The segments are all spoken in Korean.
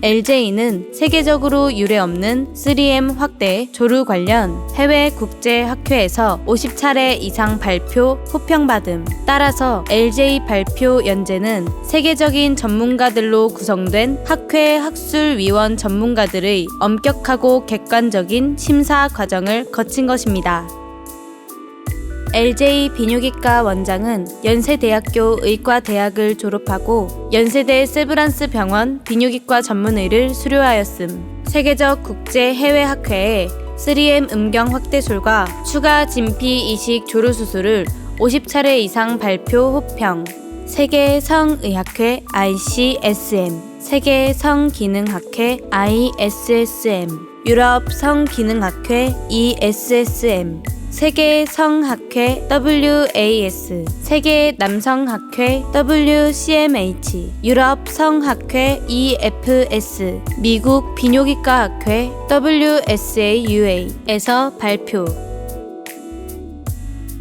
LJ는 세계적으로 유례없는 3M 확대 조루 관련 해외 국제 학회에서 50차례 이상 발표 호평받음. 따라서 LJ 발표 연재는 세계적인 전문가들로 구성된 학회 학술위원 전문가들의 엄격하고 객관적인 심사 과정을 거친 것입니다. LJ 비뇨기과 원장은 연세대학교 의과대학을 졸업하고 연세대 세브란스 병원 비뇨기과 전문의를 수료하였음. 세계적 국제 해외 학회에 3M 음경 확대술과 추가 진피 이식 조루 수술을 50차례 이상 발표 호평. 세계 성의학회 ICSM, 세계 성기능학회 ISSM, 유럽 성기능학회 ESSM, 세계 성학회 WAS, 세계 남성학회 WCMH, 유럽 성학회 EFS, 미국 비뇨기과 학회 WSAUA에서 발표.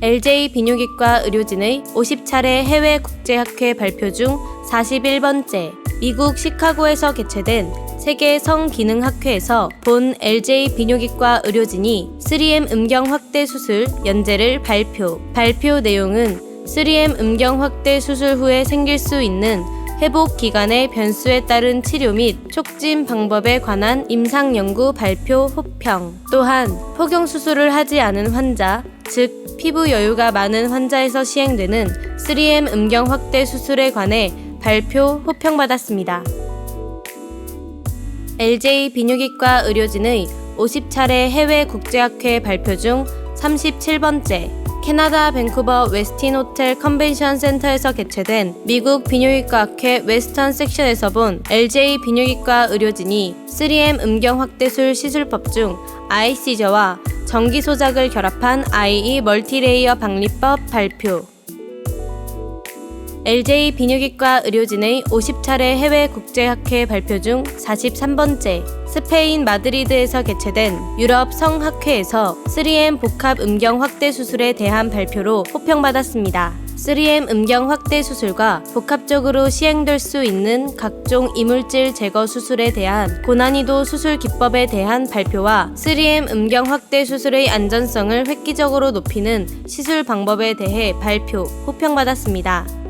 LJ 비뇨기과 의료진의 50차례 해외 국제학회 발표 중 41번째, 미국 시카고에서 개최된 세계 성기능학회에서 본 LJ 비뇨기과 의료진이 3M 음경 확대 수술 연재를 발표. 발표 내용은 3M 음경 확대 수술 후에 생길 수 있는 회복 기간의 변수에 따른 치료 및 촉진 방법에 관한 임상 연구 발표 호평. 또한 포경 수술을 하지 않은 환자, 즉 피부 여유가 많은 환자에서 시행되는 3M 음경 확대 수술에 관해 발표 호평받았습니다. LJ 비뇨기과 의료진의 50차례 해외 국제학회 발표 중 37번째 캐나다 밴쿠버 웨스틴 호텔 컨벤션 센터에서 개최된 미국 비뇨기과 학회 웨스턴 섹션에서 본 LJ 비뇨기과 의료진이 3M 음경 확대술 시술법 중 아이 시저와 전기 소작을 결합한 IE 멀티레이어 방리법 발표. LJ 비뇨기과 의료진의 50차례 해외 국제학회 발표 중 43번째 스페인 마드리드에서 개최된 유럽 성학회에서 3M 복합 음경 확대 수술에 대한 발표로 호평받았습니다. 3M 음경 확대 수술과 복합적으로 시행될 수 있는 각종 이물질 제거 수술에 대한 고난이도 수술 기법에 대한 발표와 3M 음경 확대 수술의 안전성을 획기적으로 높이는 시술 방법에 대해 발표, 호평받았습니다.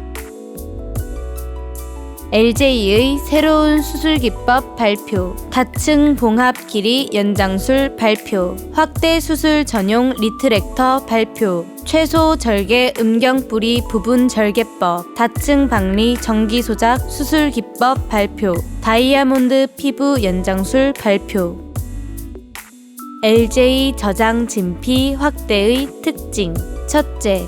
LJ의 새로운 수술 기법 발표, 다층 봉합 길이 연장술 발표, 확대 수술 전용 리트렉터 발표, 최소 절개 음경 뿌리 부분 절개법, 다층 박리 전기 소작 수술 기법 발표, 다이아몬드 피부 연장술 발표. LJ 저장 진피 확대의 특징. 첫째,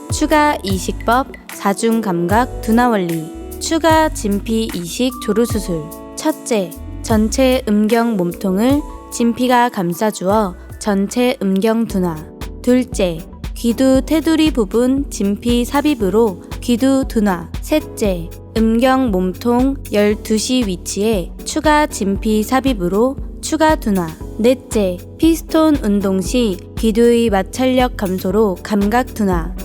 추가 이식법, 사중 감각 둔화 원리, 추가 진피 이식 조루 수술. 첫째, 전체 음경 몸통을 진피가 감싸주어 전체 음경 둔화. 둘째, 귀두 테두리 부분 진피 삽입으로 귀두 둔화. 셋째, 음경 몸통 12시 위치에 추가 진피 삽입으로 추가 둔화. 넷째, 피스톤 운동 시 귀두의 마찰력 감소로 감각 둔화.